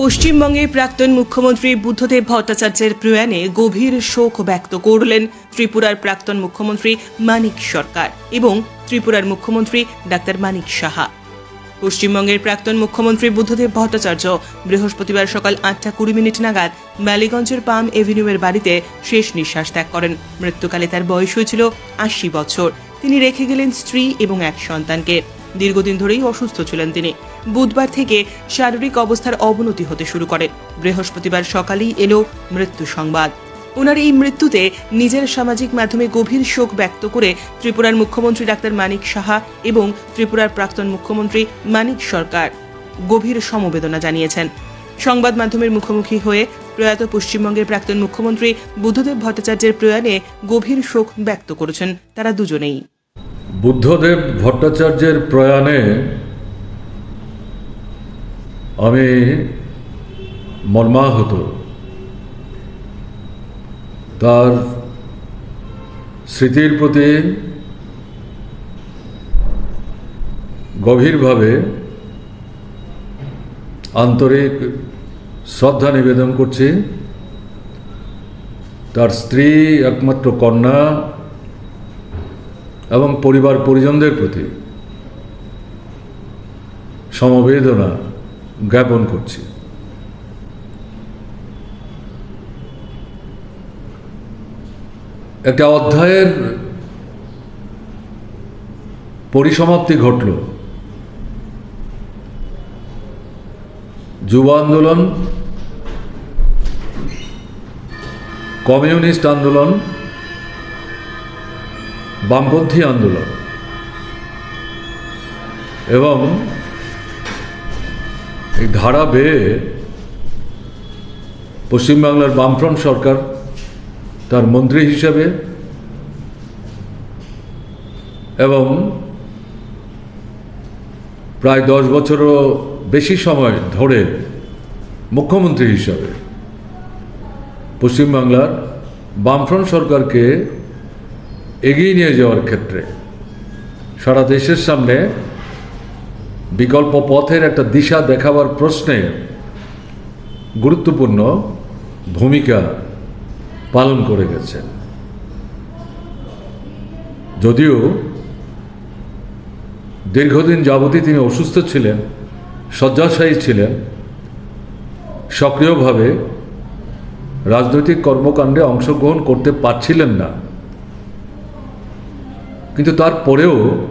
পশ্চিমবঙ্গের প্রাক্তন মুখ্যমন্ত্রী বুদ্ধদেব ভট্টাচার্যের প্রয়াণে গভীর শোক ব্যক্ত করলেন ত্রিপুরার প্রাক্তন মুখ্যমন্ত্রী মানিক সরকার এবং ত্রিপুরার মুখ্যমন্ত্রী ডাক্তার মানিক সাহা। পশ্চিমবঙ্গের প্রাক্তন মুখ্যমন্ত্রী বুদ্ধদেব ভট্টাচার্য বৃহস্পতিবার সকাল আটটা কুড়ি মিনিট নাগাদ মালিগঞ্জের পাম এভিনিউয়ের বাড়িতে শেষ নিঃশ্বাস ত্যাগ করেন। মৃত্যুকালে তার বয়স হয়েছিল আশি বছর। তিনি রেখে গেলেন স্ত্রী এবং এক সন্তানকে। দীর্ঘদিন ধরেই অসুস্থ ছিলেন তিনি। বুধবার থেকে শারীরিক অবস্থার অবনতি হতে শুরু করে। বৃহস্পতিবার সকালেই এলো মৃত্যু সংবাদ। ওনার এই মৃত্যুতে নিজের সামাজিক মাধ্যমে গভীর শোক ব্যক্ত করে ত্রিপুরার মুখ্যমন্ত্রী ডাক্তার মানিক সাহা এবং ত্রিপুরার প্রাক্তন মুখ্যমন্ত্রী মানিক সরকার গভীর সমবেদনা জানিয়েছেন। সংবাদ মাধ্যমের মুখোমুখি হয়ে প্রয়াত পশ্চিমবঙ্গের প্রাক্তন মুখ্যমন্ত্রী বুদ্ধদেব ভট্টাচার্যের প্রয়াণে গভীর শোক ব্যক্ত করেছেন তারা দুজনেই। বুদ্ধদেব ভট্টাচার্যের প্রয়াণে আমি মর্মাহত। তার স্মৃতির প্রতি গভীরভাবে আন্তরিক শ্রদ্ধা নিবেদন করছি। তার স্ত্রী, একমাত্র কন্যা এবং পরিবার পরিজনদের প্রতি সমবেদনা জ্ঞাপন করছি। একটা অধ্যায়ের পরিসমাপ্তি ঘটল। যুব আন্দোলন কমিউনিস্ট আন্দোলন বামপন্থী আন্দোলন এবং এই ধারা বেয়ে পশ্চিমবাংলার বামফ্রন্ট সরকার তার মন্ত্রী হিসেবে এবং প্রায় দশ বছরও বেশি সময় ধরে মুখ্যমন্ত্রী হিসাবে পশ্চিমবাংলার বামফ্রন্ট সরকারকে এগিয়ে নিয়ে যাওয়ার ক্ষেত্রে সারা দেশের সামনে বিকল্প পথের একটা দিশা দেখাবার প্রশ্নে গুরুত্বপূর্ণ ভূমিকা পালন করে গেছেন। যদিও দীর্ঘদিন যাবতই তিনি অসুস্থ ছিলেন, শয্যাশায়ী ছিলেন, সক্রিয়ভাবে রাজনৈতিক কর্মকাণ্ডে অংশগ্রহণ করতে পারছিলেন না। কিন্তু তারপরেও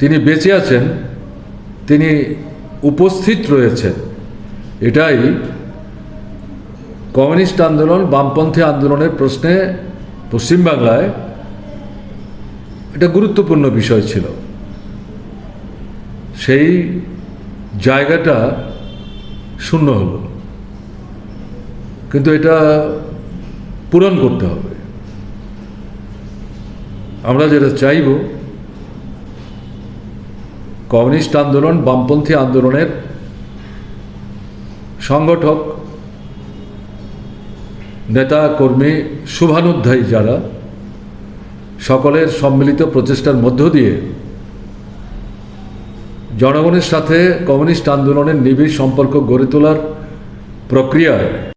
তিনি বেঁচে আছেন, তিনি উপস্থিত রয়েছেন। এটাই কমিউনিস্ট আন্দোলন, বামপন্থী আন্দোলনের প্রশ্নে পশ্চিমবাংলায় এটা গুরুত্বপূর্ণ বিষয় ছিল। সেই জায়গাটা শূন্য হলো। কিন্তু এটা পূরণ করতে হবে। আমরা যেটা চাইব কমিউনিস্ট আন্দোলন, বামপন্থী আন্দোলনের সংগঠক, নেতা কর্মী শুভানুধ্যায়ী যারা, সকলের সম্মিলিত প্রচেষ্টার মধ্য দিয়ে জনগণের সাথে কমিউনিস্ট আন্দোলনের নিবিড় সম্পর্ক গড়ে তোলার প্রক্রিয়ায়